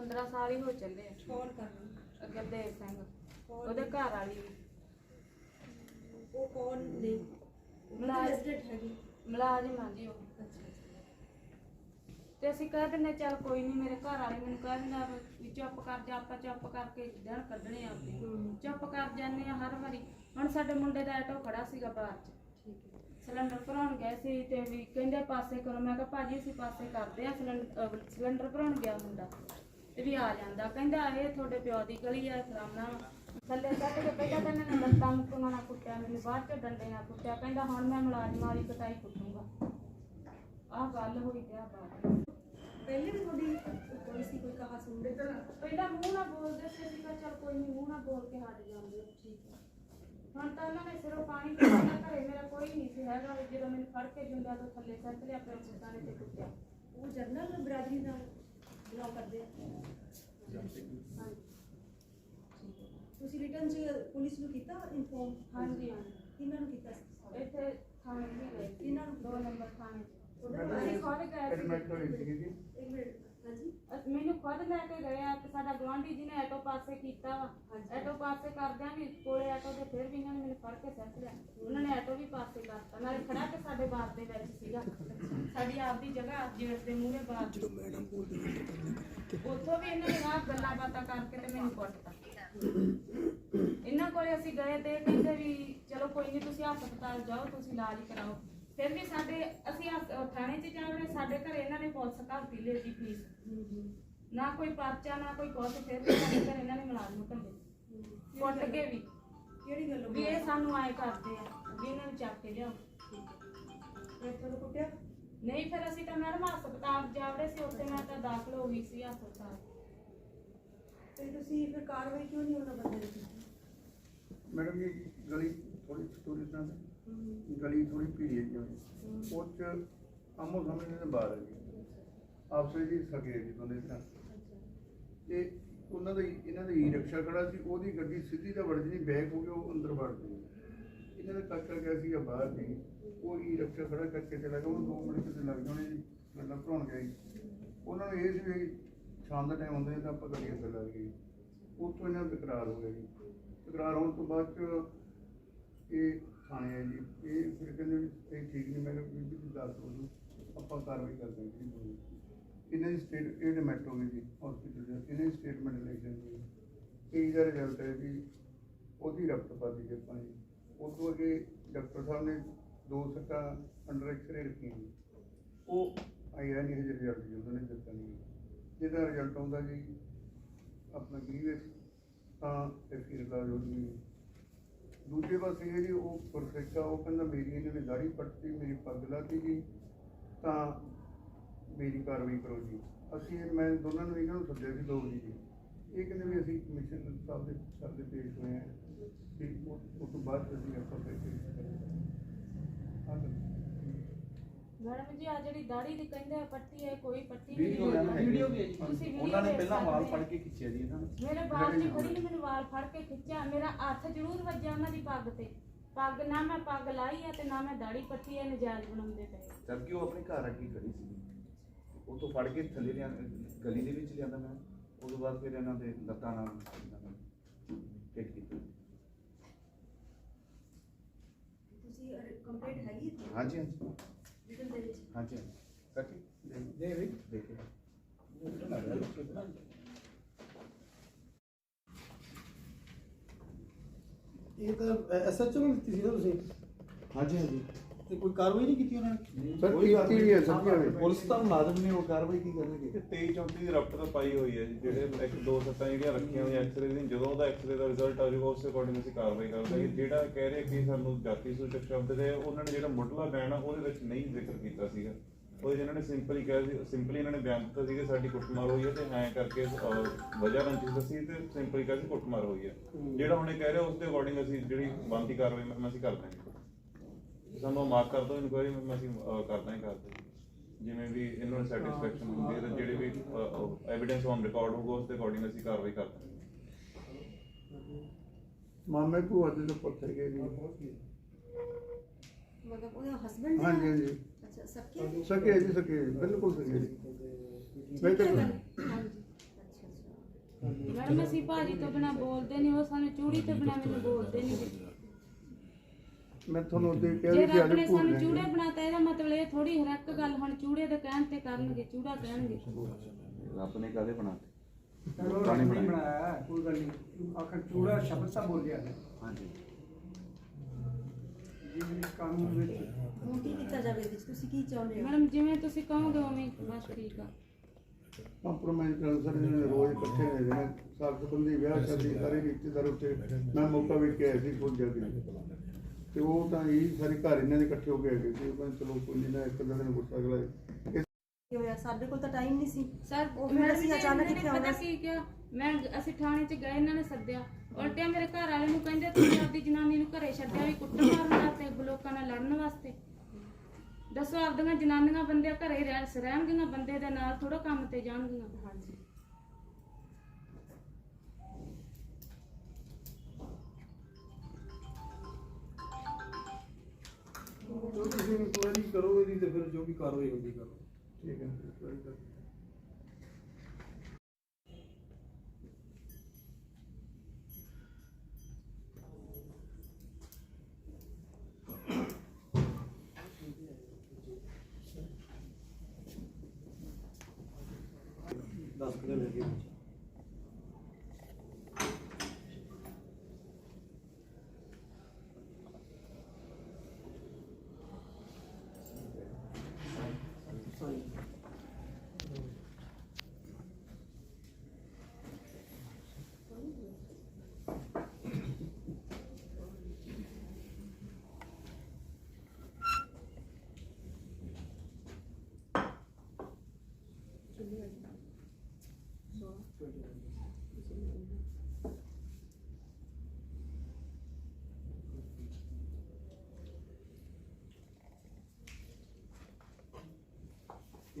15 ਸਾਲ ਹੀ ਹੋ ਚੱਲੇ ਆ। ਕੌਣ ਕਰ ਰਿਹਾ ਗੁਰਦੇਵ ਸਿੰਘ ਉਹਦੇ ਘਰ ਵਾਲੀ। ਉਹ ਕੌਣ ਨੇ ਮੁਲਾਜ਼ਮ। ਰੈਜ਼ੀਡੈਂਟ ਹੈਗੀ। ਮੁਲਾਜ਼ਮ ਆ ਜੀ ਉਹ। ਅੱਛਾ ਤੇ ਅਸੀਂ ਕਹਿ ਦਿੰਦੇ ਚੱਲ ਕੋਈ ਨਹੀਂ ਮੇਰੇ ਘਰ ਵਾਲੇ ਮੈਨੂੰ ਕਹਿ ਦਿੰਦਾ ਵੀ ਚੁੱਪ ਕਰ ਜਾ ਆਪਾਂ ਚੁੱਪ ਕਰਕੇ ਦਿਨ ਕੱਢਣੇ ਆ ਆਪਦੇ ਹੂੰ। ਚੁੱਪ ਕਰ ਜਾਂਦੇ ਆ ਹਰ ਵਾਰੀ। ਹੁਣ ਸਾਡੇ ਮੁੰਡੇ ਦਾ ਆਟੋ ਖੜਾ ਸੀਗਾ ਬਾਹਰ 'ਚ। ਠੀਕ ਹੈ। ਸਿਲੰਡਰ ਭਰਾਉਣ ਗਏ ਸੀ ਤੇ ਵੀ ਕਹਿੰਦੇ ਪਾਸੇ ਕਰੋ। ਮੈਂ ਕਿਹਾ ਭਾਜੀ ਅਸੀਂ ਪਾਸੇ ਕਰਦੇ ਆ ਸਿਲੰਡਰ ਅਹ ਸਿਲੰਡਰ ਭਰਾਉਣ ਗਿਆ ਮੁੰਡਾ। ਤੇ ਵੀ ਆ ਜਾਂਦਾ। ਕਹਿੰਦਾ ਇਹ ਤੁਹਾਡੇ ਪਿਓ ਦੀ ਗਲੀ ਆ ਫਲਾਣਾ ਥੱਲੇ ਸੱਟ ਕੇ ਪਹਿਲਾਂ ਤਾਂ ਇਹਨਾਂ ਨੇ ਲੱਤਾਂ ਮੁੱਕੀਆਂ ਨਾਲ ਕੁੱਟਿਆ ਮੈਨੂੰ ਬਾਅਦ ਚ ਡੰਡੇ ਨਾਲ ਕੁੱਟਿਆ। ਕਹਿੰਦਾ ਹੁਣ ਮੈਂ ਮੁਲਾਜ਼ਮਾਂ ਵਾਲੀ ਕਟਾਈ ਕੁੱਟੂੰਗਾ। ਆਹ ਗੱਲ ਹੋਈ ਤੇ ਆਹ ਬਾਤ ਪਹਿਲੇ ਵੀ ਤੁਹਾਡੀ ਕੋਈ ਸੀ ਕੋਈ ਕਹਾ ਸੁਣਦੇ ਤਾਂ ਪਹਿਲਾਂ ਮੂੰਹ ਨਾਲ ਬੋਲਦੇ ਸੀ ਅਸੀਂ ਕਿਹਾ ਚੱਲ ਕੋਈ ਨਹੀਂ ਮੂੰਹ ਨਾਲ ਬੋਲ ਕੇ ਹਟ ਜਾਂਦੇ ਠੀਕ ਹੈ ਹੁਣ ਤਾਂ ਉਹਨਾਂ ਨੇ ਸਿਰੋਂ ਪਾਣੀ ਪੀਣਾ ਘਰੇ ਮੇਰਾ ਕੋਈ ਨਹੀਂ ਸੀ ਹੈਗਾ। ਵੀ ਜਦੋਂ ਮੈਨੂੰ ਫੜ ਕੇ ਜੁੰਡਿਆ ਤੋਂ ਥੱਲੇ ਸੱਟ ਲਿਆ ਫਿਰ ਮੁੱਦਾਂ ਨੇ ਤੇ ਕੁੱਟਿਆ। ਉਹ ਜਨਰਲ ਬਰਾਦਰੀ ਨਾਲ ਬਿਲੋਂਗ ਕਰਦੇ ਆ। ਹਾਂਜੀ। ਤੁਸੀਂ ਰਿਟਰਨ ਚ ਪੁਲਿਸ ਨੂੰ ਕੀਤਾ ਇਨਫੋਰਮ ਹਾਂਜੀ। ਕਿਹਨਾਂ ਨੂੰ ਕੀਤਾ ਸੀ? ਇੱਥੇ ਥਾਣੇ ਵੀ ਗਏ ਸੀ। ਇਹਨਾਂ ਨੂੰ ਦੋ ਨੰਬਰ ਥਾਣੇ ਉਹਦਾ ਅਸੀਂ ਖੁਦ ਗਏ ਸੀ। ਐਡਮਿਟ ਹੋਈ ਸੀਗੀ ਜੀ। ਇੱਕ ਮਿੰਟ। ਹਾਂਜੀ? ਅਸ- ਮੈਨੂੰ ਖੁਦ ਲੈ ਕੇ ਗਏ ਆ ਤੇ ਸਾਡਾ ਗੁਆਂਢੀ ਜੀ ਨੇ ਆਟੋ ਪਾਸੇ ਕੀਤਾ ਵਾ। ਹਾਂਜੀ। ਆਟੋ ਪਾਸੇ ਕਰਦਿਆਂ ਵੀ ਕੋਲੇ ਆਟੋ ਦੇ ਫਿਰ ਵੀ ਇਹਨਾਂ ਨੇ ਮੈਨੂੰ ਫੜ ਕੇ ਸੱਟ ਲਿਆ। ਉਹਨਾਂ ਨੇ ਆਟੋ ਵੀ ਪਾਸੇ ਕਰਤਾ। ਨਾਲੇ ਖੜਾ ਕੇ ਸਾਡੇ ਬਾਰ ਦੇ ਵਿੱਚ ਸੀਗਾ। ਸਾਡੀ ਆਪਦੀ ਜਗ੍ਹਾ ਜੇਠ ਦੇ ਮੂਹਰੇ ਬਾਰ ਜਦੋਂ ਮੈਡਮ ਬੋਲਦੇ ਉੱਥੋਂ ਵੀ ਇਹਨਾਂ ਨੇ ਆਹ ਗੱਲਾਂ ਬਾਤਾਂ ਕਰਕੇ ਤੇ ਮੈਨੂੰ ਕੁੱਟਤਾ। ਇਹਨਾਂ ਕੋਲੇ ਅਸੀਂ ਗਏ ਤੇ ਇਹ ਕਹਿੰਦੇ ਵੀ ਚਲੋ ਕੋਈ ਨਹੀਂ ਤੁਸੀਂ ਹਸਪਤਾਲ ਜਾਓ ਤੁਸੀਂ ਇਲਾਜ ਕਰਾਓ। ਫਿਰ ਵੀ ਸਾਡੇ ਅਸੀਂ ਹਸ- ਥਾਣੇ 'ਚ ਜਾਵੜੇ ਸਾਡੇ ਘਰੇ ਇਹਨਾਂ ਨੇ ਪੁਲਿਸ ਘਰ ਲਈ ਜੀ ਫੀਸ ਨਾ ਕੋਈ ਪਰਚਾ ਨਾ ਕੋਈ ਕੁਛ ਫਿਰ ਵੀ ਸਾਡੇ ਘਰੇ ਇਹਨਾਂ ਨੇ ਮੁਲਾਜ਼ਮ ਘੱਲੇ ਕੁੱਟ ਕੇ ਵੀ। ਕਿਹੜੀ ਗੱਲ ਵੀ ਇਹ ਸਾਨੂੰ ਆਏ ਕਰਦੇ ਆ ਵੀ ਇਹਨਾਂ ਨੂੰ ਚੱਕ ਕੇ ਲਿਆਓ। ਮੈਂ ਤੁਹਾਨੂੰ ਕੁੱਟਿਆ? ਨਹੀਂ ਫਿਰ ਅਸੀਂ ਤਾਂ ਮੈਡਮ ਹਸਪਤਾਲ ਜਾਵੜੇ ਸੀ ਉੱਥੇ ਮੈਂ ਤਾਂ ਦਾਖਲ ਹੋ ਗਈ ਸੀ ਹਸਪਤਾਲ। ਤੇ ਤੁਸੀਂ ਫਿਰ ਕਾਰਵਾਈ ਕਿਉਂ ਨਹੀਂ ਉਹਨਾਂ ਬੰਦੇ ਦੀ ਕੀਤੀ? ਮੈਡਮ ਜੀ ਗਲੀ ਥੋੜੀ ਸਟੋਰੀ ਦਾ। ਗਲੀ ਥੋੜੀ ਭੀੜੀ ਹੈ ਜੀ। ਉਹ ਚ ਆਮੋ ਸਾਹਮਣੇ ਦੇ ਬਾਹਰ ਹੈ ਜੀ। ਆਪਸ ਵਿੱਚ ਹੀ ਸਕੇ ਜੀ ਬੰਦੇ ਤਰ੍ਹਾਂ ਤੇ ਉਹਨਾਂ ਦਾ ਇਹਨਾਂ ਦਾ ਈ ਰਿਕਸ਼ਾ ਖੜਾ ਸੀ। ਉਹਦੀ ਗੱਡੀ ਸਿੱਧੀ ਤਾਂ ਵੜ ਜਣੀ ਬੈਕ ਹੋ ਕੇ ਉਹ ਅੰਦਰ ਵੜ ਗਈ। ਇਹਨਾਂ ਦਾ ਕਾਕਾ ਗਿਆ ਸੀ ਬਾਹਰ ਜੀ। ਉਹ ਈ ਰਿਕਸ਼ਾ ਖੜਾ ਕਰਕੇ ਚਲਾ ਗਿਆ। ਉਹਨੂੰ ਦੋ ਮਿੰਟ ਕਿਤੇ ਲੱਗ ਜਾਣੇ ਜੀ। ਗੱਲਾਂ ਭਰਾਉਣ ਗਿਆ ਉਹਨਾਂ ਨੂੰ ਇਹ ਸੀ ਵੀ ਸ਼ਾਮ ਦਾ ਟਾਈਮ ਹੁੰਦਾ ਸੀ ਤਾਂ ਆਪਾਂ ਗੱਡੀ ਅੰਦਰ ਲੱਗ ਗਈ ਉੱਥੋਂ ਇਹਨਾਂ ਦਾ ਤਕਰਾਰ ਹੋ ਗਿਆ ਜੀ। ਤਕਰਾਰ ਹੋਣ ਤੋਂ ਬਾਅਦ ਚ ਇਹ ਥਾਣੇ ਆ ਜੀ। ਇਹ ਫਿਰ ਕਹਿੰਦੇ ਵੀ ਇਹ ਠੀਕ ਨਹੀਂ। ਮੈਂ ਕਿਹਾ ਵੀ ਤੁਸੀਂ ਦੱਸ ਦਿਓ ਆਪਾਂ ਕਾਰਵਾਈ ਕਰ ਹਾਂ ਜੀ। ਇਹਨਾਂ ਦੀ ਸਟੇਟ ਇਹ ਡਿਮੈਟ ਹੋ ਜੀ ਹਸਪੀਟਲ ਦੇ। ਇਹਨਾਂ ਦੀ ਸਟੇਟਮੈਂਟ ਲੈ ਜਾਂਦੀ ਹੈ ਇਹ ਦਾ ਰਿਜ਼ਲਟ ਹੈ ਵੀ ਉਹਦੀ ਰਕਤ ਪਾਦੀ ਜੇ ਆਪਾਂ ਜੀ। ਉਹ ਤੋਂ ਅੱਗੇ ਡਾਕਟਰ ਸਾਹਿਬ ਨੇ ਦੋ ਸੱਟਾਂ ਅੰਡਰ ਐਕਸਰੇ ਰੱਖੀਆਂ ਜੀ। ਉਹ ਆਇਆ ਨਹੀਂ ਹਜੇ ਰਿਜ਼ਲਟ ਜੀ। ਉਹਨਾਂ ਨੇ ਦਿੱਤਾ ਨਹੀਂ। ਜਿਹਦਾ ਰਿਜ਼ਲਟ ਆਉਂਦਾ ਜੀ, ਆਪਣਾ ਗ੍ਰੀਵੈਸ ਤਾਂ ਇਹ ਫਿਰ ਦਾ ਹੋ ਜੂਗੀ ਦੂਜੇ ਪਾਸੇ ਇਹ ਜੀ ਉਹ ਪਰਫੈਕਟ ਆ, ਉਹ ਕਹਿੰਦਾ ਮੇਰੀ ਇਹਨਾਂ ਨੇ ਦਾੜੀ ਪੱਟਤੀ ਮੇਰੀ ਪੱਗ ਲਾਤੀ ਜੀ, ਤਾਂ ਮੇਰੀ ਕਾਰਵਾਈ ਕਰੋ ਜੀ। ਅਸੀਂ ਮੈਂ ਦੋਨਾਂ ਨੂੰ ਇਹਨਾਂ ਨੂੰ ਸੱਦਿਆ ਸੀ ਦੋ ਜੀ। ਇਹ ਕਹਿੰਦੇ ਵੀ ਅਸੀਂ ਕਮਿਸ਼ਨ ਸਾਹਿਬ ਦੇ ਸਰ ਦੇ ਪੇਸ਼ ਹੋਏ ਆ। ਤੇ ਉਸ ਤੋਂ ਬਾਅਦ ਅਸੀਂ ਆਪਾਂ ਫੈਸਲੇ ਕਰਾਂਗੇ। ਮੈਡਮ ਜੀ ਆ ਜਿਹੜੀ ਦਾੜੀ ਦੀ ਕਹਿੰਦੇ ਆ ਪੱਟੀ ਹੈ ਕੋਈ ਪੱਟੀ ਵੀਡੀਓ ਨਹੀਂ ਹੈ। ਵੀਡੀਓ ਵੀ ਹੈ ਜੀ। ਤੁਸੀਂ video ਉਹਨਾਂ ਨੇ ਦੇਖ ਪਹਿਲਾਂ ਵਾਲ ਸਕਦੇ ਫੜ ਕੇ ਖਿੱਚਿਆ ਜੀ ਇਹਨਾਂ ਨੇ। ਮੇਰੇ ਬਾਪ ਜੀ ਖੜੀ ਨੇ ਮੈਨੂੰ ਵਾਲ ਫੜ ਕੇ ਖਿੱਚਿਆ। ਮੇਰਾ ਹੱਥ ਜ਼ਰੂਰ ਵੱਜਿਆ ਉਹਨਾਂ ਦੀ ਪੱਗ ਤੇ। ਪੱਗ ਨਾ ਮੈਂ ਪੱਗ ਲਾਈ ਆ ਤੇ ਨਾ ਮੈਂ ਦਾੜੀ ਪੱਟੀ ਐ ਨਜਾਇਜ਼ ਬਣਾਉਂਦੇ ਪਏ। ਜਦਕਿ ਉਹ ਆਪਣੇ ਘਰ ਅੱਗੇ ਖੜੀ ਸੀ। ਉਹ ਤੋਂ ਫੜ ਕੇ ਥੱਲੇ ਲਿਆ ਗਲੀ ਦੇ ਵਿੱਚ ਲਿਆਂਦਾ ਮੈਂ। ਉਸ ਤੋਂ ਬਾਅਦ ਫਿਰ ਇਹਨਾਂ ਦੇ ਲੱਤਾਂ ਨਾਲ ਟਿਕ ਕੀਤੀ। ਤੁਸੀਂ ਕੰਪਲੀਟ ਹੈਗੀ ਹੈ ਹਾਂਜੀ ਹਾਂਜੀ। ਇਹ ਤਾਂ ਐਸਐਚਓ ਨੂੰ ਦਿੱਤੀ ਸੀ ਨਾ ਤੁਸੀਂ? ਹਾਂਜੀ ਹਾਂਜੀ। ਤੇ ਕੋਈ ਕਾਰਵਾਈ ਨਹੀਂ ਕੀਤੀ ਉਹਨਾਂ ਨੇ? ਸਰ ਕੀਤੀ ਵੀ ਹੈ ਸਭ ਨੇ ਪੁਲਿਸ ਤਾਂ ਮੁਲਾਜ਼ਮ ਨੇ ਉਹ ਕਾਰਵਾਈ ਕੀ ਕਰਨਗੇ? 23 34 ਦੀ ਰਫਤ ਪਾਈ ਹੋਈ ਹੈ ਜਿਹੜੇ ਇੱਕ ਦੋ ਸੱਤਾਂ ਜਿਹੜੀਆਂ ਰੱਖੀਆਂ ਹੋਈਆਂ ਐਕਸਰੇ ਦੀ ਜਦੋਂ ਉਹਦਾ ਐਕਸਰੇ ਦਾ ਰਿਜ਼ਲਟ ਆ ਜਾਊਗਾ ਉਸੇ ਅਕੋਰਡਿੰਗ ਅਸੀਂ ਕਾਰਵਾਈ ਕਰਦੇ ਹਾਂ। ਜਿਹੜਾ ਕਹਿ ਰਹੇ ਕਿ ਸਾਨੂੰ ਜਾਤੀ ਸੂਚਕ ਸ਼ਬਦ ਦੇ ਉਹਨਾਂ ਨੇ ਜਿਹੜਾ ਮੁੱਢਲਾ ਬਿਆਨ ਆ ਉਹਦੇ ਵਿੱਚ ਨਹੀਂ ਜ਼ਿਕਰ ਕੀਤਾ ਸੀਗਾ। ਉਹ ਜਿਹਨਾਂ ਨੇ ਸਿੰਪਲੀ ਕਿਹਾ ਸੀ ਸਿੰਪਲੀ ਇਹਨਾਂ ਨੇ ਬਿਆਨ ਦਿੱਤਾ ਸੀ ਕਿ ਸਾਡੀ ਕੁੱਟਮਾਰ ਹੋਈ ਹੈ ਤੇ ਐਂ ਕਰਕੇ ਅਹ, ਵਜ੍ਹਾ ਰੰਜਿਸ਼ ਦੱਸੀ ਤੇ ਸਿੰਪਲੀ ਕਿਹਾ ਸੀ ਕੁੱਟਮਾਰ ਹੋਈ ਹੈ। ਜਿਹੜਾ ਉਹਨੇ ਕਹਿ ਰਿਹਾ ਉਸ ਦੇ ਅਕੋਰਡਿੰਗ ਅਸੀਂ ਜਿਹੜੀ ਬਣਦੀ ਕਾਰਵਾਈ ਮੈਂ ਅਸੀਂ ਕਰ ਦਾਂਗੇ। ਸਾਨੂੰ ਮਾਰਕ ਕਰ ਦਿਓ ਇਨਕੁਆਇਰੀ ਮੈਂ ਅਸੀਂ ਅਹ, ਕਰ ਦਾਂਗੇ ਕਰ ਦਾਂਗੇ ਜਿਵੇਂ ਵੀ ਇਹਨਾਂ ਨੂੰ ਸੈਟੀਸਫੈਕਸ਼ਨ ਹੁੰਦੀ ਹੈ ਤੇ ਜਿਹੜੇ ਵੀ ਐਵੀਡੈਂਸ ਔਨ ਰਿਕਾਰਡ ਹੋਊਗਾ ਉਸ ਦੇ ਅਕੋਰਡਿੰਗ ਅਸੀਂ ਕਾਰਵਾਈ ਕਰ ਦਾਂਗੇ। ਮਾਮੇ ਭੂਆ ਦੇ ਤੋਂ ਪੁੱਛ ਗਏ ਜੀ ਮਤਲਬ ਉਹਦਾ ਹਸਬੰਡ ਹਾਂਜੀ ਹਾਂਜੀ। ਅੱਛਾ ਸਕੇ ਸਕੇ ਜੀ ਸਕੇ ਬਿਲਕੁਲ ਸਕੇ ਜੀ। ਮੈਂ ਠੀਕ ਹੈ ਤਾਂ ਗੱਲ ਹਾਂਜੀ ਅੱਛਾ ਮੈਡਮ ਅਸੀਂ ਭਾਜੀ ਤੋਂ ਬਿਨਾ ਬੋਲਦੇ ਨਹੀਂ ਉਹ ਸਾਨੂੰ ਚੂੜੀ ਤੋਂ ਬਿਨਾ ਮੈਨੂੰ ਬੋਲਦੇ ਨਹੀਂ ਮੈਂ ਤੁਹਾਨੂੰ ਉਹਦੇ ਕਿਹਾ ਜੇ ਵੀ ਰੱਬ ਨੇ ਸਾਨੂੰ। ਚੂੜੇ ਬਣਾਤਾ ਇਹਦਾ ਮਤਲਬ ਇਹ ਥੋੜੀ ਹਰ ਇੱਕ ਗੱਲ ਹੁਣ ਚੂੜੇ ਦੇ ਕਹਿਣ ਤੇ ਕਰਨਗੇ ਚੂੜਾ ਕਹਿਣਗੇ। ਰੱਬ ਨੇ ਕਾਦੇ ਬਣਾਤੇ? ਚਲੋ ਗਾਣੇ ਨਹੀਂ ਬਣਾਏ। ਬਣਾਇਆ ਕੋਈ ਗੱਲ ਨਹੀਂ। ਆਖਰ ਚੂੜਾ ਸ਼ਬਦ ਤਾਂ ਬੋਲਿਆ ਨੇ ਹਾਂਜੀ। ਜਿਵੇਂ ਇਸ ਕਾਨੂੰਨ ਵਿੱਚ। ਹੁਣ ਕੀ ਕੀਤਾ ਜਾਵੇ ਇਹਦੇ 'ਚ? ਤੁਸੀਂ ਕੀ ਚਾਹੁੰਦੇ ਹੋ? ਮੈਡਮ ਜਿਵੇਂ ਤੁਸੀਂ ਕਹੋਗੇ ਉਵੇਂ ਹੀ ਬਸ ਠੀਕ ਆ। ਕੰਪਰੋਮਾਈਜ਼ ਕਰਨ ਸਾਰੇ ਜਣੇ ਰੋਜ਼ ਇਕੱਠੇ ਨੇ ਜਣੇ ਸਾਥ ਸੰਬੰਧੀ ਵਿਆਹ ਸ਼ਾਦੀ ਸਾਰੇ ਰਿਸ਼ਤੇਦਾਰ ਉੱਤੇ ਮੈਂ ਮੌਕਾ ਵੇਖ ਕੇ ਆਇਆ ਸੀ ਕੋਈ ਜਲਦੀ ਤੇ ਉਹ ਤਾਂ ਇਹ ਸਾਰੇ ਘਰ ਇਹਨਾਂ ਦੇ ਇਕੱਠੇ ਹੋ ਕੇ ਆ ਗਏ ਸੀ। ਉਹ ਕਹਿੰਦੇ ਚਲੋ ਕੋਈ ਨਹੀਂ ਨਾ ਇੱਕ ਦਿਨ ਗੁੱਸਾ ਅਗਲਾ ਇਸ ਕੀ ਹੋਇਆ? ਸਾਡੇ ਕੋਲ ਤਾਂ ਟਾਈਮ ਨਹੀਂ ਸੀ। ਸਰ ਉਹ ਫਿਰ ਮੈਡਮ ਅਸੀਂ ਜੀ, ਅਚਾਨਕ ਇਹਨਾਂ ਨੇ ਇੱਥੇ ਪਤਾ ਆਉਣਾ ਕੀ ਕਿਹਾ? ਮੈਂ ਅਸੀਂ ਥਾਣੇ 'ਚ ਗਏ ਇਹਨਾਂ ਨੇ ਸੱਦਿਆ। ਉਲਟਿਆ ਮੇਰੇ ਘਰ ਵਾਲੇ ਨੂੰ ਕਹਿੰਦੇ ਤੁਸੀਂ ਆਪਦੀ ਜਨਾਨੀ ਨੂੰ ਘਰੇ ਛੱਡਿਆ ਵੀ ਕੁੱਟ ਮਾਰਨ ਵਾਸਤੇ ਲੋਕਾਂ ਨਾਲ ਲੜਨ ਵਾਸਤੇ। ਦੱਸੋ ਆਪਦੀਆਂ ਜਨਾਨੀਆਂ ਬੰਦੇ ਘਰੇ ਰਹਿ ਰਹਿਣਗੀਆਂ ਬੰਦੇ ਦੇ ਨਾਲ ਥੋੜਾ ਕੰਮ ਤੇ ਜਾਣਗੀਆਂ। ਹਾਂਜੀ। ਜੋ ਤੁਸੀਂ ਇਨਕੁਆਇਰੀ ਕਰੋ ਇਹਦੀ ਤੇ ਫਿਰ ਜੋ ਵੀ ਕਾਰਵਾਈ ਹੁੰਦੀ ਕਰੋ। ਠੀਕ ਹੈ very good. ਦੱਸ ਕੁ ਦਿਨ ਲੱਗੇ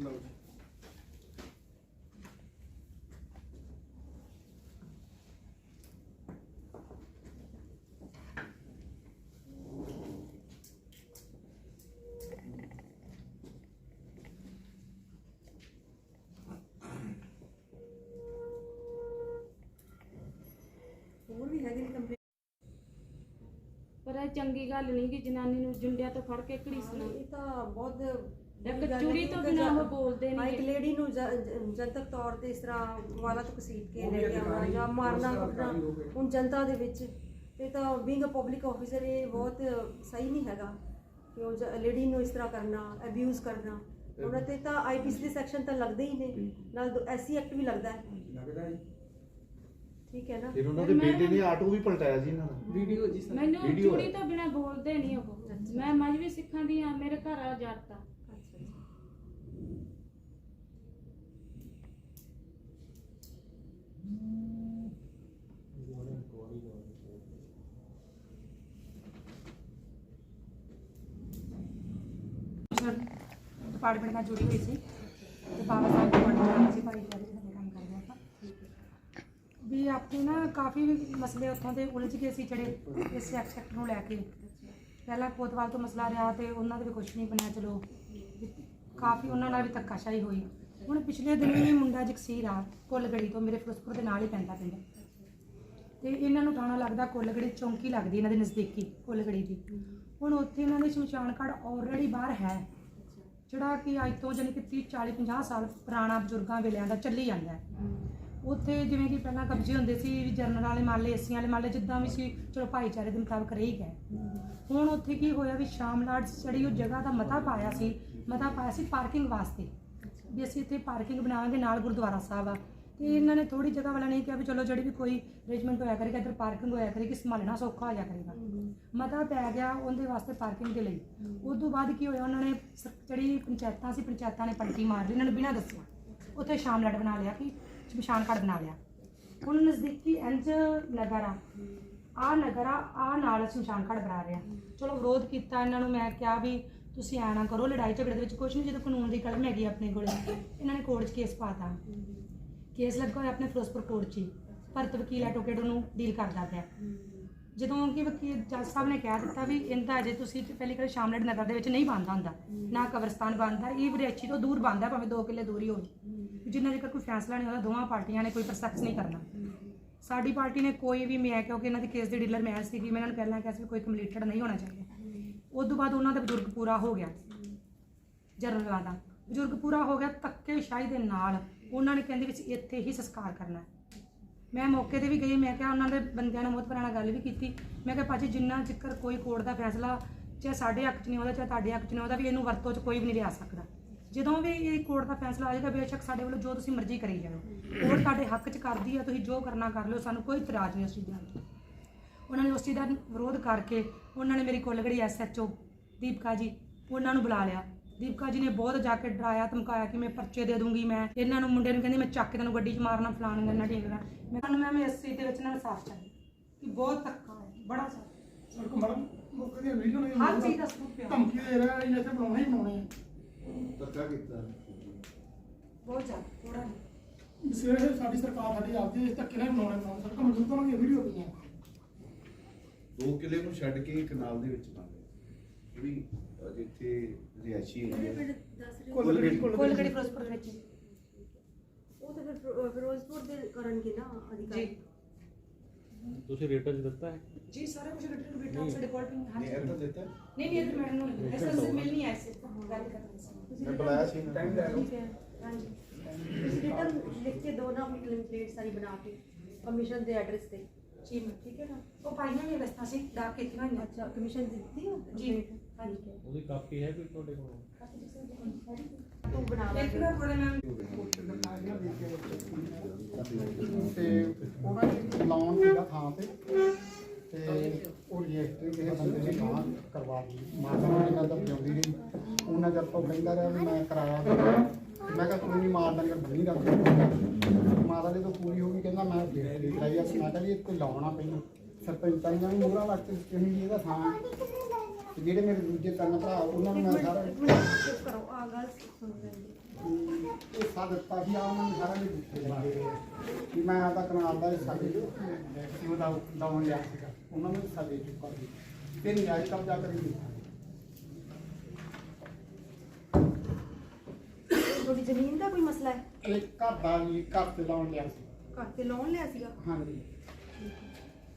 ਲਓ ਜੀ ਹੋਰ ਵੀ ਹੈਗੇ ਨੇ ਕੰਪਨੀ ਪਰ ਇਹ ਚੰਗੀ ਗੱਲ ਨਹੀਂ ਕਿ ਜਨਾਨੀ ਨੂੰ ਜੁੰਡਿਆਂ ਤੋਂ ਫੜ ਕੇ ਘੜੀਸਣਾ। ਇਹ ਤਾਂ ਬਹੁਤ ਇੱਕ ਚੂੜੀ ਤੋਂ ਬਿਨਾਂ ਉਹ ਬੋਲਦੇ ਹਾਂ, ਇੱਕ ਨਹੀਂ ਲੇਡੀ ਨੂੰ ਜ- ਜਨਤਕ ਤੌਰ ਤੇ ਇਸ ਤਰ੍ਹਾਂ ਵਾਲਾ ਤੋਂ ਘਸੀਟ ਕੇ ਲੈ ਕੇ ਆਉਣਾ ਜਾਂ ਮਾਰਨਾ ਕੁੱਟਣਾ। ਹੁਣ ਜਨਤਾ ਦੇ ਵਿੱਚ ਇਹ ਤਾਂ ਬੀਇੰਗ ਅ ਪਬਲਿਕ ਆਫੀਸਰ ਇਹ ਬਹੁਤ ਸਹੀ ਨਹੀਂ ਹੈਗਾ ਕਿ ਉਹ ਲੇਡੀ ਨੂੰ ਇਸ ਤਰ੍ਹਾਂ ਕਰਨਾ ਅਬਿਊਜ਼ ਕਰਨਾ। ਉਹਨਾਂ ਤੇ ਤਾਂ ਆਈਪੀਸੀ ਦੇ ਸੈਕਸ਼ਨ ਤਾਂ ਲੱਗਦੇ ਹੀ ਨੇ। ਨਾਲ ਐਸਸੀ ਐਕਟ ਵੀ ਲੱਗਦਾ ਹੈ। ਲੱਗਦਾ ਹੈ ਠੀਕ ਹੈ ਨਾ? ਫਿਰ ਉਹਨਾਂ ਦੇ ਬੇਟੇ ਨੇ ਆਟੋ ਵੀ ਪਲਟਾਇਆ ਸੀ ਇਹਨਾਂ ਦਾ। ਵੀਡੀਓ ਜੀ ਮੈਨੂੰ ਵੀਡੀਓ ਚੂੜੀ ਹੈ। ਤੋਂ ਬਿਨਾਂ ਬੋਲਦੇ ਨਹੀਂ ਉਹ। ਮੈਂ ਮਜਬੀ ਸਿੱਖਾਂ ਦੀ ਆ ਮੇਰੇ ਘਰ ਆ ਜੱਟ ਆ ਅੱਛਾ ਜੀ ਡਿਪਾਰਟਮੈਂਟ ਨਾਲ ਜੁੜੀ ਹੋਈ ਸੀ ਤੇ ਬਾਬਾ ਸਾਹਿਬ ਦੇ ਕੋਲ ਸੀ, ਭਾਈ ਜੀ ਸਾਡੇ ਕੰਮ ਕਰਦੇ ਆਪਾਂ। ਵੀ ਆਪਣੇ ਨਾ ਕਾਫੀ ਮਸਲੇ ਉੱਥੋਂ ਦੇ ਉਲਝ ਗਏ ਸੀ ਜਿਹੜੇ ਇਸ ਸੈਕਟਰ ਨੂੰ ਲੈ ਕੇ। ਪਹਿਲਾਂ ਕੋਤਵਾਲ ਤੋਂ ਮਸਲਾ ਰਿਹਾ ਤੇ ਉਹਨਾਂ ਦੇ ਵੀ ਕੁਝ ਨਹੀਂ ਬਣਿਆ, ਚਲੋ। ਕਾਫੀ ਉਹਨਾਂ ਨਾਲ ਵੀ ਧੱਕਾਸ਼ਾਹੀ ਹੋਈ। ਹੁਣ ਪਿਛਲੇ ਦਿਨ ਹੀ ਮੁੰਡਾ ਜਗਸੀਰ ਆ, ਕੁੱਲਗੜੀ ਤੋਂ, ਮੇਰੇ ਫਿਰੋਜ਼ਪੁਰ ਦੇ ਨਾਲ ਹੀ ਪੈਂਦਾ ਪਿੰਡ। ਤੇ ਇਹਨਾਂ ਨੂੰ ਥਾਣਾ ਲੱਗਦਾ ਕੁੱਲਗੜੀ, ਚੌਂਕੀ ਲੱਗਦੀ ਇਹਨਾਂ ਦੇ ਨਜ਼ਦੀਕੀ, ਕੁੱਲਗੜੀ ਦੀ। ਹੁਣ ਉੱਥੇ ਇਹਨਾਂ ਦੇ ਸ਼ਮਸ਼ਾਨ ਘਾਟ ਆਲਰੇਡੀ ਬਾਹਰ ਹੈ। ਜਿਹੜਾ ਕਿ ਅੱਜ ਤੋਂ ਜਾਣੀ ਕਿ 30 40 50 ਸਾਲ ਪੁਰਾਣਾ ਬਜ਼ੁਰਗਾਂ ਵੇਲਿਆਂ ਦਾ ਚੱਲੀ ਜਾਂਦਾ ਹੈ। ਉੱਥੇ ਜਿਵੇਂ ਕਿ ਪਹਿਲਾਂ ਕਬਜ਼ੇ ਹੁੰਦੇ ਸੀ ਵੀ ਜਰਨਲ ਵਾਲੇ ਮਾਲੇ ਏਸੀਆਂ ਵਾਲੇ ਮਾਲੇ ਜਿੱਦਾਂ ਵੀ ਸੀ, ਚਲੋ ਭਾਈਚਾਰੇ ਦੇ ਮੁਤਾਬਕ ਰਹੀ ਗਏ ਹੁਣ ਉੱਥੇ ਕੀ ਹੋਇਆ ਵੀ ਸ਼ਾਮਲਾਟ ਜਿਹੜੀ ਉਹ ਜਗ੍ਹਾ ਦਾ ਮਤਾ ਪਾਇਆ ਸੀ, ਮਤਾ ਪਾਇਆ ਸੀ ਪਾਰਕਿੰਗ ਵਾਸਤੇ। ਵੀ ਅਸੀਂ ਇੱਥੇ ਪਾਰਕਿੰਗ ਬਣਾਵਾਂਗੇ ਨਾਲ ਗੁਰਦੁਆਰਾ ਸਾਹਿਬ ਆ। ਤੇ ਇਹਨਾਂ ਨੇ ਥੋੜੀ ਜਗ੍ਹਾ ਵਾਲਾ ਨਹੀਂ ਕਿਹਾ ਵੀ ਚਲੋ ਜਿਹੜੀ ਵੀ ਕੋਈ ਅਰੇਂਜਮੈਂਟ ਹੋਇਆ ਕਰੇਗਾ ਇੱਧਰ ਪਾਰਕਿੰਗ ਹੋਇਆ ਕਰੇਗੀ ਸੰਭਾਲਣਾ ਸੌਖਾ ਹੋ ਜਾ ਕਰੇਗਾ। ਮਤਾ ਪੈ ਗਿਆ ਉਹਦੇ ਵਾਸਤੇ ਪਾਰਕਿੰਗ ਦੇ ਲਈ। ਉਸ ਤੋਂ ਬਾਅਦ ਕੀ ਹੋਇਆ ਉਹਨਾਂ ਨੇ ਸ- ਜਿਹੜੀ ਪੰਚਾਇਤਾਂ ਸੀ ਪੰਚਾਇਤਾਂ ਨੇ ਪਲਟੀ ਮਾਰ ਲਈ ਇਹਨਾਂ ਨੂੰ ਬਿਨਾਂ ਦੱਸਿਆ। ਉੱਥੇ ਸ਼ਾਮਲਾਟ ਬਣਾ ਲਿਆ ਕਿ ਸ਼ਮਸ਼ਾਨ ਘਾਟ ਬਣਾ ਲਿਆ। ਹੁਣ ਨਜ਼ਦੀਕੀ ਇੰਜ ਨਗਰ ਆ। ਆ ਨਗਰ ਆ ਆ ਨਾਲ ਸ਼ਮਸ਼ਾਨ ਘਾਟ ਬਣਾ ਰਿਹਾ ਚਲੋ ਵਿਰੋਧ ਕੀਤਾ ਇਹਨਾਂ ਨੂੰ ਮੈਂ ਕਿਹਾ ਵੀ ਤੁਸੀਂ ਐ ਨਾ ਕਰੋ, ਲੜਾਈ ਝਗੜੇ ਦੇ ਵਿੱਚ ਕੁਝ ਨਹੀਂ, ਜਦੋਂ ਕਾਨੂੰਨ ਦੀ ਕਲਮ ਹੈਗੀ ਆਪਣੇ ਕੋਲ, ਇਹਨਾਂ ਨੇ ਕੋਰਟ 'ਚ ਕੇਸ ਪਾਤਾ। ਕੇਸ ਲੱਗਾ ਹੋਇਆ ਆਪਣੇ ਫਿਰੋਜ਼ਪੁਰ ਕੋਰਟ 'ਚ ਹੀ। ਭਰਤ ਵਕੀਲ ਐਡਵੋਕੇਟ ਉਹਨੂੰ ਡੀਲ ਕਰਦਾ ਪਿਆ। ਜਦੋਂ ਕਿ ਵਕੀਲ ਜੱਜ ਸਾਹਿਬ ਨੇ ਕਹਿ ਦਿੱਤਾ ਵੀ ਇਹਦਾ ਜੇ ਤੁਸੀਂ ਪਹਿਲੀ ਕਦੇ ਸ਼ਾਮਲੜ ਨਗਰ ਦੇ ਵਿੱਚ ਨਹੀਂ ਬਣਦਾ ਹੁੰਦਾ, ਨਾ ਕਬਰਸਤਾਨ ਬਣਦਾ, ਇਹ ਵਿਰੇਚੀ ਤੋਂ ਦੂਰ ਬਣਦਾ, ਭਾਵੇਂ 2 ਕਿੱਲੇ ਦੂਰ ਹੀ ਹੋਵੇ। ਜਿੰਨਾ ਚਿਰ ਕੋਈ ਫੈਸਲਾ ਨਹੀਂ ਹੋਇਆ, ਦੋਵਾਂ ਪਾਰਟੀਆਂ ਨੇ ਕੋਈ ਪ੍ਰੋਸੈਸ ਨਹੀਂ ਕਰਨਾ। ਸਾਡੀ ਪਾਰਟੀ ਨੇ ਕੋਈ ਵੀ ਮੈਂ ਕਿਉਂਕਿ ਇਹਨਾਂ ਦੀ ਕੇਸ ਦੀ ਡੀਲਰ ਮੈਂ ਸੀਗੀ ਮੈਂ ਇਹਨਾਂ ਨੂੰ ਪਹਿਲਾਂ ਕਿਹਾ ਸੀ ਵੀ ਕੋਈ ਕੰਪਲੀਟਡ ਨਹੀਂ ਹੋਣਾ ਚਾਹੀਦਾ। ਉਸ ਤੋਂ ਬਾਅਦ ਉਹਨਾਂ ਦਾ ਬਜ਼ੁਰਗ ਪੂਰਾ ਹੋ ਗਿਆ। ਜਰਨਲਾਂ ਦਾ ਬਜ਼ੁਰਗ ਪੂਰਾ ਹੋ ਗਿਆ ਧੱਕੇਸ਼ਾਹੀ ਦੇ ਨਾਲ ਉਹਨਾਂ ਨੇ ਕਹਿੰਦੇ ਵਿੱਚ ਇੱਥੇ ਹੀ ਸੰਸਕਾਰ ਕਰਨਾ। ਮੈਂ ਮੌਕੇ ਤੇ ਵੀ ਗਈ, ਮੈਂ ਕਿਹਾ ਉਹਨਾਂ ਦੇ ਬੰਦਿਆਂ ਨਾਲ ਬਹੁਤ ਪੁਰਾਣਾ ਗੱਲ ਵੀ ਕੀਤੀ। ਮੈਂ ਕਿਹਾ, ਭਾਜੀ, ਜਿੰਨਾ ਜ਼ਿਕਰ ਕੋਈ ਕੋਰਟ ਦਾ ਫੈਸਲਾ, ਚਾਹੇ ਸਾਡੇ ਹੱਕ 'ਚ ਨਹੀਂ ਆਉਂਦਾ, ਚਾਹੇ ਤੁਹਾਡੇ ਹੱਕ 'ਚ ਨਹੀਂ ਆਉਂਦਾ, ਵੀ ਇਹਨੂੰ ਵਰਤੋਂ 'ਚ ਕੋਈ ਵੀ ਨਹੀਂ ਲਿਆ ਸਕਦਾ। ਜਦੋਂ ਵੀ ਇਹ ਕੋਰਟ ਦਾ ਫੈਸਲਾ ਆ ਜਾਏਗਾ, ਬੇਸ਼ੱਕ ਸਾਡੇ ਵੱਲੋਂ ਜੋ ਤੁਸੀਂ ਮਰਜ਼ੀ ਕਰੀ ਜਾਓ। ਕੋਰਟ ਤੁਹਾਡੇ ਹੱਕ 'ਚ ਕਰਦੀ ਹੈ ਤੁਸੀਂ ਜੋ ਕਰਨਾ ਕਰ ਲਿਓ, ਸਾਨੂੰ ਕੋਈ ਇਤਰਾਜ਼ ਨਹੀਂ ਉਸ ਚੀਜ਼ ਦਾ। ਉਹਨਾਂ ਨੇ ਉਸ ਚੀਜ਼ ਦਾ ਵਿਰੋਧ ਕਰਕੇ ਉਹਨਾਂ ਨੇ ਮੇਰੀ ਕੋਲਗੜੀ ਐਸਐਚਓ ਦੀਪਕਾ ਜੀ ਉਹਨਾਂ ਨੂੰ ਬੁਲਾ ਲਿਆ। ਦੀਪਕਾ ਜੀ ਨੇ ਬਹੁਤ ਜਾ ਕੇ ਡਰਾਇਆ ਧਮਕਾਇਆ ਕਿ ਮੈਂ ਪਰਚੇ ਦੇ ਦੂੰਗੀ ਮੈਂ ਇਹਨਾਂ ਨੂੰ ਮੁੰਡੇ ਨੂੰ ਕਹਿੰਦੀ ਮੈਂ ਚੱਕ ਕੇ ਤੈਨੂੰ ਗੱਡੀ 'ਚ ਮਾਰਨਾ ਫਲਾਣ ਕਰਨਾ ਢੀਂਗਣਾ ਮੈਂ ਤੁਹਾਨੂੰ ਮੈਂ ਇਸ ਚੀਜ਼ ਦੇ ਵਿੱਚ ਨਾ ਸਾਫ਼ ਚਾਹੀਦਾ ਕਿ ਬਹੁਤ ਧੱਕਾ ਹੈ ਬੜਾ ਸਾਰਾ ਸੜਕ ਮੈਡਮ ਮੁੱਕ ਦੀ ਰੀਜਨ ਹੈ ਹਰ ਚੀਜ਼ ਦਾ ਸਬੂਤ ਪਿਆ। ਧਮਕੀ ਦੇ ਰਿਹਾ ਇਹ ਇੱਥੇ ਬਣਾਉਣਾ ਹੀ ਬਣਾਉਣੇ ਆ। ਧੱਕਾ ਕੀਤਾ। ਬਹੁਤ ਜ਼ਿਆਦਾ ਥੋੜਾ ਨਹੀਂ ਸਿਰੇ ਸਾਡੀ ਸਰਕਾਰ ਸਾਡੀ ਆਪਦੀ ਇਸ ਧੱਕੇ ਨਾਲ ਹੀ ਬਣਾਉਣੇ ਬਣਾਉਣੇ ਸੜਕਾਂ ਮਜ਼ਦੂਰਾਂ ਦੀਆਂ ਵੀਡੀਓ ਪਈਆਂ। ਦੋ ਕਿਲੇ ਨੂੰ ਛੱਡ ਕੇ ਇੱਕ ਨਾਲ ਦੇ ਵਿੱਚ ਬਣ ਗਿਆ ਜਿਹੜੀ ਅਹ, ਜਿੱਥੇ ਰਿਹਾਇਸ਼ੀ ਏਰੀਆ ਪਿੰਡ ਦੱਸ ਰਹੇ ਹੋ? ਕੋਲਗੜੀ ਕੋਲਗੜੀ ਫਿਰੋਜ਼ਪੁਰ ਦੇ ਵਿੱਚ। ਉਹ ਤਾਂ ਫਿਰ ਫਿਰੋ- ਫਿਰੋਜ਼ਪੁਰ ਦੇ ਕਰਨਗੇ ਨਾ ਅਧਿਕਾਰੀ। ਜੀ। ਤੁਸੀਂ ਰੇਟਾਂ 'ਚ ਦਿੱਤਾ ਹੈ। ਜੀ ਸਾਰਾ ਕੁਝ ਰਿਟਰਨ ਰਿਟਰਨ ਸਾਡੇ ਕੋਲ ਵੀ ਹਾਂ ਨਹੀਂ ਇਹ ਤਾਂ ਦਿੱਤਾ। ਨਹੀਂ ਨਹੀਂ ਇਹ ਮੈਡਮ ਨੂੰ ਐਸਐਸ ਮਿਲਣੀ ਹੈ ਐਸੇ ਗੱਲ ਕਰ ਰਹੇ ਸੀ ਮੈਂ ਬੁਲਾਇਆ ਸੀ ਨਾ। ਠੀਕ ਹੈ ਹਾਂਜੀ। ਤੁਸੀਂ ਰਿਟਰਨ ਲਿਖ ਕੇ ਦੋ ਨਾ ਆਪਣੀ ਕੰਪਲੇਂਟ ਸਾਰੀ ਬਣਾ ਕੇ ਕਮਿਸ਼ਨ ਦੇ ਐਡਰੈਸ ਤੇ। ਜੀ ਮੈਂ ਠੀਕ ਹੈ ਨਾ? ਉਹ ਪਾਈਆਂ ਨੇ ਰਸਤਾ ਸੀ ਡਾਕ ਕੀਤੀਆਂ ਹੋਈਆਂ ਅੱਛਾ ਕਮਿਸ਼ਨ ਦਿੱਤੀ ਹੋ ਜੀ। Complaint? ਠੀਕ ਹੈ ਉਹਦੀ ਕਾਪੀ ਹੈ ਕੋਈ ਤੁਹਾਡੇ ਕੋਲ? ਤੂੰ ਬਣਾ ਇੱਕ ਲੈ ਮਿੰਟ ਥੋੜੇ ਮੈਂ ਤੇ ਉਹਨਾਂ ਨੇ ਲਾਉਣ ਸੀਗਾ ਥਾਂ ਤੇ ਤੇ ਉਹ ਰਜਿਸਟਰੀ ਕਿਸੇ ਬੰਦੇ ਨੇ ਕਰਵਾ ਦਿੱਤੀ। ਮਾਤਾ ਨੇ ਇਹਨਾਂ ਦਾ ਜਿਉਂਦੀ ਰਹੀ ਉਹਨਾਂ ਜਦ ਤੋਂ ਕਹਿੰਦਾ ਰਿਹਾ ਵੀ ਮੈਂ ਕਰਾਇਆ ਮੈਂ ਕਿਹਾ ਕੋਈ ਨਹੀਂ ਮਾਰਦਾ ਨਹੀਂ ਬਣੀ ਰੱਖ ਮਾਤਾ ਦੇ ਤੋਂ ਪੂਰੀ ਹੋ ਗਈ ਕਹਿੰਦਾ ਮੈਂ ਰਜਿਸਟਰੀ ਕਰਾਈ ਆ। ਮੈਂ ਕਿਹਾ ਜੀ ਇੱਥੇ ਲਾਉਣਾ ਪਹਿਲਾਂ ਸਰਪੰਚਾਂ ਨੇ ਮੂਹਰਾ ਲੱਗ ਕੇ ਦਿੱਤੇ ਹੋਈ ਇਹਦਾ ਥਾਂ। ਤੇ ਜਿਹੜੇ ਮੇਰੇ ਦੂਜੇ ਤਿੰਨ ਭਰਾ ਉਹਨਾਂ ਨੂੰ ਮੈਂ ਸਾਰਾ ਚੁੱਪ ਕਰੋ ਆ ਗੱਲ ਸੁਣ ਲੈਂਦੇ ਇਹ ਸਾਦ ਦਿੱਤਾ ਸੀ ਆ ਉਹਨਾਂ ਨੇ ਸਾਰਾ ਕੁਝ ਦਿੱਤੇ ਸੀ ਕਿ ਮੈਂ ਆਦਾ ਕਨਾਲ ਦਾ ਹਿੱਸਾ ਦੇ ਕਿ ਉਹਦਾ ਡਾਊਨ ਲਿਆ ਸੀਗਾ। ਉਹਨਾਂ ਨੂੰ ਹਿੱਸਾ ਦੇ ਚੁੱਕਾ ਸੀ। ਤੇ ਨਿਆਜ ਕਬਜ਼ਾ ਕਰੀ ਦਿੱਤਾ ਤੁਹਾਡੀ ਜ਼ਮੀਨ ਦਾ ਕੋਈ ਮਸਲਾ ਹੈ? ਇਹ ਘਰ ਦਾ ਜੀ ਘਰ ਤੇ ਲਾਉਣ ਲਿਆ ਸੀ। ਘਰ ਤੇ ਲੋਨ ਲਿਆ ਸੀਗਾ? ਹਾਂਜੀ।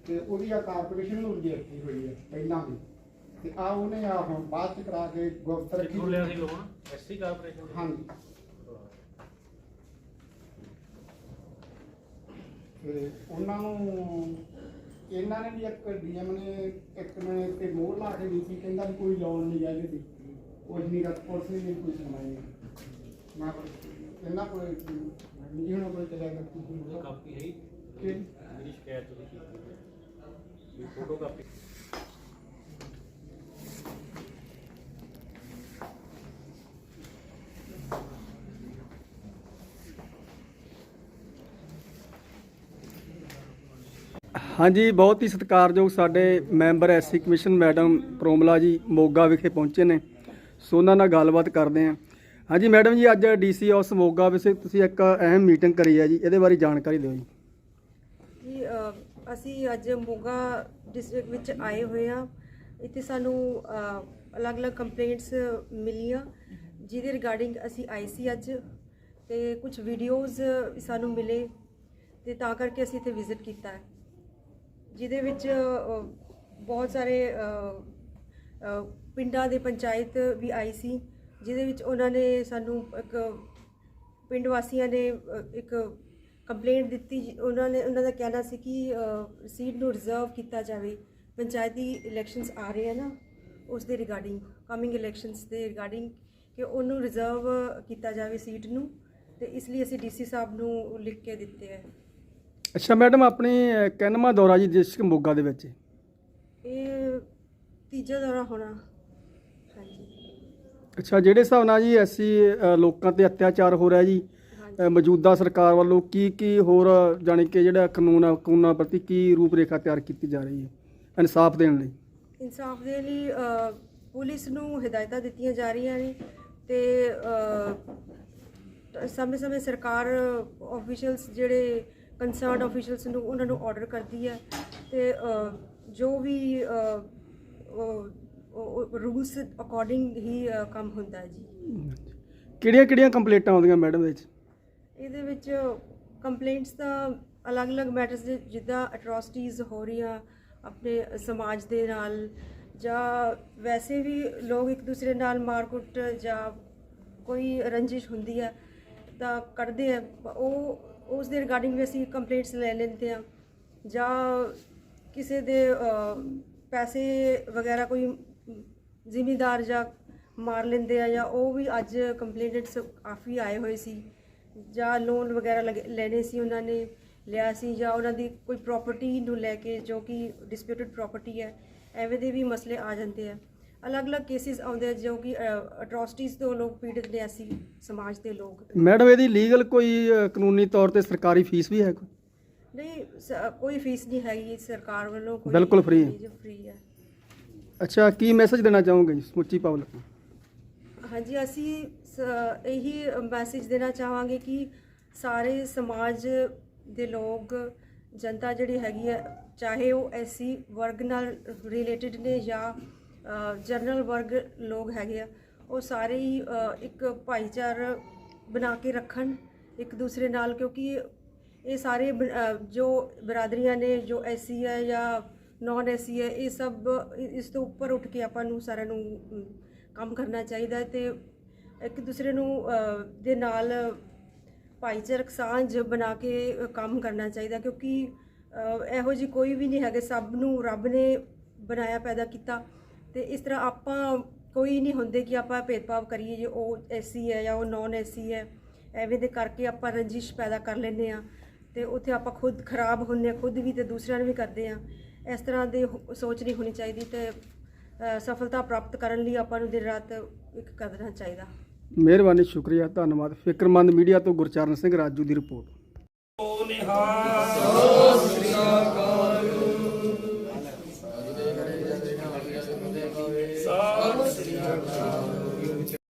ਤੇ ਉਹਦੀ ਆ ਕਾਰਪੋਰੇਸ਼ਨ ਨੂੰ ਰਜਿਸਟਰੀ ਹੋਈ ਹੈ ਪਹਿਲਾਂ ਦੀ ਤੇ ਆ ਉਹਨੇ ਆ ਹੁਣ ਬਾਅਦ ਚ ਕਰਾ ਕੇ ਗੁਪਤ ਰੱਖੀ ਕਿਉਂ ਲਿਆ ਸੀ ਲੋਨ ਐਸਸੀ ਕਾਰਪੋਰੇਸ਼ਨ ਹਾਂਜੀ। ਤੇ ਉਹਨਾਂ ਨੂੰ ਇਹਨਾਂ ਨੇ ਵੀ ਇੱਕ ਡੀਐਮ ਨੇ ਇੱਕ ਨੇ ਤੇ ਮੋਹਰ ਲਾ ਕੇ ਦਿੱਤੀ ਕਹਿੰਦਾ ਵੀ ਕੋਈ ਲੋਨ ਨਹੀਂ ਜਾਏਗੀ ਸੀ ਕੁਝ ਨਹੀਂ ਕਰ ਪੁਲਿਸ ਨੇ ਨਹੀਂ ਕੋਈ ਸੁਣਵਾਈ ਨਹੀਂ ਮੈਂ ਕਿਹਾ, ਇਹਨਾਂ ਕੋਲ ਨਹੀਂ ਹੁਣ ਕੋਈ ਚਲਿਆ ਗਿਆ ਉਹਦੀ ਕਾਪੀ ਹੈ ਹੀ। ਕਿ ਮੇਰੀ ਸ਼ਿਕਾਇਤ ਉਹਦੀ ਕੀਤੀ ਹੈ। ਵੀ ਫੋਟੋ ਕਾਪੀ ਹਾਂਜੀ ਬਹੁਤ ਹੀ ਸਤਿਕਾਰਯੋਗ ਸਾਡੇ member SC commission madam Promila ji Moga ਵਿਖੇ ਪਹੁੰਚੇ ਨੇ। ਸੋ ਉਹਨਾਂ ਨਾਲ ਗੱਲਬਾਤ ਕਰਦੇ ਹਾਂ। ਹਾਂਜੀ ਮੈਡਮ ਜੀ ਅੱਜ ਡੀਸੀ ਹਾਊਸ ਮੋਗਾ ਵਿਖੇ ਤੁਸੀਂ ਇੱਕ ਅਹਿਮ ਮੀਟਿੰਗ ਕਰੀ ਹੈ ਜੀ ਇਹਦੇ ਬਾਰੇ ਜਾਣਕਾਰੀ ਦਿਓ ਜੀ। ਜੀ ਅ, ਅਸੀਂ ਅੱਜ ਮੋਗਾ ਡਿਸਟ੍ਰਿਕਟ ਵਿੱਚ ਆਏ ਹੋਏ ਆ ਇੱਥੇ ਸਾਨੂੰ ਅ, ਅਲੱਗ-ਅਲੱਗ ਕੰਪਲੇਂਟਸ ਮਿਲੀਆਂ ਜਿਹਦੇ ਰਿਗਾਰਡਿੰਗ ਅਸੀਂ ਆਏ ਸੀ ਅੱਜ ਤੇ ਕੁਝ ਵੀਡੀਓਜ਼ ਸਾਨੂੰ ਮਿਲੇ ਤੇ ਤਾਂ ਕਰਕੇ ਅਸੀਂ ਇੱਥੇ ਵਿਜ਼ਿਟ ਕੀਤਾ ਹੈ। ਜਿਹਦੇ ਵਿੱਚ ਅ, ਬਹੁਤ ਸਾਰੇ ਅ, ਅ, ਪਿੰਡਾਂ ਦੇ ਪੰਚਾਇਤ ਵੀ ਆਈ ਸੀ। ਜਿਹਦੇ ਵਿੱਚ ਉਹਨਾਂ ਨੇ ਸਾਨੂੰ ਇੱਕ ਪਿੰਡ ਵਾਸੀਆਂ ਨੇ ਇੱਕ ਕੰਪਲੇਂਟ ਦਿੱਤੀ ਉਹਨਾਂ ਨੇ ਉਹਨਾਂ ਦਾ ਕਹਿਣਾ ਸੀ ਕਿ ਸੀਟ ਨੂੰ ਰਿਜ਼ਰਵ ਕੀਤਾ ਜਾਵੇ। ਪੰਚਾਇਤੀ ਇਲੈਕਸ਼ਨਸ ਆ ਰਹੇ ਆ ਨਾ ਉਸ ਦੇ ਰਿਗਾਰਡਿੰਗ ਕਮਿੰਗ ਇਲੈਕਸ਼ਨਸ ਦੇ ਰਿਗਾਰਡਿੰਗ ਕਿ ਉਹਨੂੰ ਰਿਜ਼ਰਵ ਕੀਤਾ ਜਾਵੇ ਸੀਟ ਨੂੰ ਤੇ ਇਸ ਲਈ ਅਸੀਂ ਡੀਸੀ ਸਾਹਿਬ ਨੂੰ ਲਿਖ ਕੇ ਦਿੱਤੇ ਹੈ ਅੱਛਾ ਮੈਡਮ ਆਪਣੀ ਕੈਨਮਾ ਦੌਰਾ ਜੀ ਡਿਸਟ੍ਰਿਕਟ ਮੋਗਾ ਦੇ ਵਿੱਚ? ਇਹ ਤੀਜਾ ਦੌਰਾ ਹੋਣਾ। ਅੱਛਾ ਜਿਹੜੇ ਹਿਸਾਬ ਨਾਲ ਜੀ ਐਸੀ ਲੋਕਾਂ ਤੇ ਅਤਿਆਚਾਰ ਹੋ ਰਿਹਾ ਜੀ ਅਹ, ਮੌਜੂਦਾ ਸਰਕਾਰ ਵੱਲੋਂ ਕੀ ਕੀ ਹੋਰ ਜਾਣੀ ਕਿ ਜਿਹੜਾ ਕਾਨੂੰਨ ਆ ਕਾਨੂੰਨਾਂ ਪ੍ਰਤੀ ਕੀ ਰੂਪਰੇਖਾ ਤਿਆਰ ਕੀਤੀ ਜਾ ਰਹੀ ਹੈ ਇਨਸਾਫ ਦੇਣ ਲਈ? ਇਨਸਾਫ ਦੇ ਲਈ ਅ, ਪੁਲਿਸ ਨੂੰ ਹਦਾਇਤਾਂ ਦਿੱਤੀਆਂ ਜਾ ਰਹੀਆਂ ਨੇ ਤੇ ਸਮੇਂ-ਸਮੇਂ ਸਰਕਾਰ ਆਫੀਸ਼ੀਅਲਸ ਜਿਹੜੇ ਕੰਸਰਨਡ ਆਫੀਸ਼ੀਅਲਸ ਨੂੰ ਉਹਨਾਂ ਨੂੰ ਆਰਡਰ ਕਰਦੀ ਹੈ ਤੇ ਅ, ਜੋ ਵੀ ਰੂਲਸ ਅਕੋਰਡਿੰਗ ਹੀ ਅ, ਕੰਮ ਹੁੰਦਾ ਹੈ ਜੀ। ਕਿਹੜੀਆਂ ਕਿਹੜੀਆਂ ਕੰਪਲੇਂਟਾਂ ਆਉਂਦੀਆਂ ਮੈਡਮ ਵਿੱਚ? ਇਹਦੇ ਵਿੱਚ ਕੰਪਲੇਂਟਸ ਤਾਂ ਅਲੱਗ-ਅਲੱਗ ਮੈਟਰਸ ਦੇ ਜਿੱਦਾਂ ਅਟਰੋਸਿਟੀਜ਼ ਹੋ ਰਹੀਆਂ ਆਪਣੇ ਸਮਾਜ ਦੇ ਨਾਲ ਜਾਂ ਵੈਸੇ ਵੀ ਲੋਕ ਇੱਕ ਦੂਸਰੇ ਨਾਲ ਮਾਰਕੁੱਟ ਜਾਂ ਕੋਈ ਰੰਜਿਸ਼ ਹੁੰਦੀ ਹੈ ਤਾਂ ਕਰਦੇ ਆ। ਉਹ ਉਸ ਦੇ ਰਿਗਾਰਡਿੰਗ ਵੀ ਅਸੀਂ ਕੰਪਲੇਂਟਸ ਲੈ ਲੈਂਦੇ ਆ ਜਾਂ ਕਿਸੇ ਦੇ ਅਹ, ਪੈਸੇ ਵਗੈਰਾ ਕੋਈ ਜ਼ਿਮੀਦਾਰ ਜਾਂ ਮਾਰ ਲੈਂਦੇ ਆ ਜਾਂ ਉਹ ਵੀ ਅੱਜ ਕੰਪਲੇਂਟਸ ਕਾਫੀ ਆਏ ਹੋਏ ਸੀ ਜਾਂ ਲੋਨ ਵਗੈਰਾ ਲੈਣੇ ਸੀ ਉਹਨਾਂ ਨੇ ਲਿਆ ਸੀ ਜਾਂ ਉਹਨਾਂ ਦੀ ਕੋਈ ਪ੍ਰਾਪਰਟੀ ਨੂੰ ਲੈ ਕੇ ਜੋ ਕਿ ਡਿਸਪਿਊਟਡ ਪ੍ਰਾਪਰਟੀ ਹੈ ਐਵੇਂ ਦੇ ਵੀ ਮਸਲੇ ਆ ਜਾਂਦੇ ਆ। ਅਲੱਗ-ਅਲੱਗ ਕੇਸਿਸ ਆਉਂਦੇ ਆ ਜੋ ਕਿ ਅਟਰੋਸਿਟੀਜ਼ ਤੋਂ ਲੋਕ ਪੀੜਤ ਨੇ ਅਸੀਂ ਸਮਾਜ ਦੇ ਲੋਕ। ਮੈਡਮ ਇਹਦੀ ਲੀਗਲ ਕੋਈ ਕਾਨੂੰਨੀ ਤੌਰ ਤੇ ਸਰਕਾਰੀ ਫੀਸ ਵੀ ਹੈ ਕੋਈ? ਨਹੀਂ ਸ- ਕੋਈ ਫੀਸ ਨਹੀਂ ਹੈਗੀ ਸਰਕਾਰ ਵੱਲੋਂ ਕੋਈ ਬਿਲਕੁਲ free ਹੈ। ਫ੍ਰੀ ਹੈ। ਅੱਛਾ ਕੀ ਮੈਸੇਜ ਦੇਣਾ ਚਾਹੋਗੇ ਜੀ ਸਮੁੱਚੀ ਪਬਲਿਕ ਨੂੰ? ਹਾਂਜੀ ਅਸੀਂ ਸ- ਇਹੀ ਮੈਸੇਜ ਦੇਣਾ ਚਾਹਾਂਗੇ ਕਿ ਸਾਰੇ ਸਮਾਜ ਦੇ ਲੋਕ ਜਨਤਾ ਜਿਹੜੀ ਹੈਗੀ ਹੈ ਚਾਹੇ ਉਹ ਐਸੀ ਵਰਗ ਨਾਲ ਰਿਲੇਟਡ ਨੇ ਜਾਂ ਜਨਰਲ ਵਰਗ ਲੋਕ ਹੈਗੇ ਆ ਉਹ ਸਾਰੇ ਹੀ ਅ, ਇੱਕ ਭਾਈਚਾਰਾ ਬਣਾ ਕੇ ਰੱਖਣ ਇੱਕ ਦੂਸਰੇ ਨਾਲ ਕਿਉਂਕਿ ਇਹ ਸਾਰੇ ਬ- ਅ, ਜੋ ਬਰਾਦਰੀਆਂ ਨੇ ਜੋ ਐਸੀ ਹੈ ਜਾਂ ਨਾਨ ਐਸੀ ਹੈ, ਇਹ ਸਭ ਇਸ ਤੋਂ ਉੱਪਰ ਉੱਠ ਕੇ ਆਪਾਂ ਨੂੰ ਸਾਰਿਆਂ ਨੂੰ ਕੰਮ ਕਰਨਾ ਚਾਹੀਦਾ ਹੈ ਤੇ ਇੱਕ ਦੂਸਰੇ ਨੂੰ ਦੇ ਨਾਲ ਭਾਈਚਾਰਕ ਸਾਂਝ ਬਣਾ ਕੇ ਕੰਮ ਕਰਨਾ ਚਾਹੀਦਾ ਕਿਉਂਕਿ ਇਹੋ ਜੀ ਕੋਈ ਵੀ ਨਹੀਂ ਹੈਗੇ, ਸਭ ਨੂੰ ਰੱਬ ਨੇ ਬਣਾਇਆ, ਪੈਦਾ ਕੀਤਾ ਤੇ ਇਸ ਤਰ੍ਹਾਂ ਆਪਾਂ ਕੋਈ ਨਹੀਂ ਹੁੰਦੇ ਕਿ ਆਪਾਂ ਭੇਦਭਾਵ ਕਰੀਏ ਜੇ ਉਹ ਐਸੀ ਹੈ ਜਾਂ ਉਹ ਨਾਨ ਐਸੀ ਹੈ। ਐਵੇਂ ਦੇ ਕਰਕੇ ਆਪਾਂ ਰੰਜਿਸ਼ ਪੈਦਾ ਕਰ ਲੈਂਦੇ ਆ ਤੇ ਉੱਥੇ ਆਪਾਂ ਖੁਦ ਖਰਾਬ ਹੁੰਨੇ ਆ ਖੁਦ ਵੀ ਤੇ ਦੂਸਰਿਆਂ ਨੂੰ ਵੀ ਕਰਦੇ ਆ ਇਸ ਤਰ੍ਹਾਂ ਦੀ ਸੋਚ ਨਹੀਂ ਹੋਣੀ ਚਾਹੀਦੀ ਤੇ ਸਫਲਤਾ ਪ੍ਰਾਪਤ ਕਰਨ ਲਈ ਆਪਾਂ ਨੂੰ ਦਿਨ ਰਾਤ ਇੱਕ ਕਰਨਾ ਚਾਹੀਦਾ। ਮਿਹਰਬਾਨੀ ਸ਼ੁਕਰੀਆ ਧੰਨਵਾਦ। ਫਿਕਰਮੰਦ ਮੀਡੀਆ ਤੋਂ ਗੁਰਚਰਨ ਸਿੰਘ ਰਾਜੂ ਦੀ ਰਿਪੋਰਟ। ਸਤਿ ਸ੍ਰੀ ਅਕਾਲ।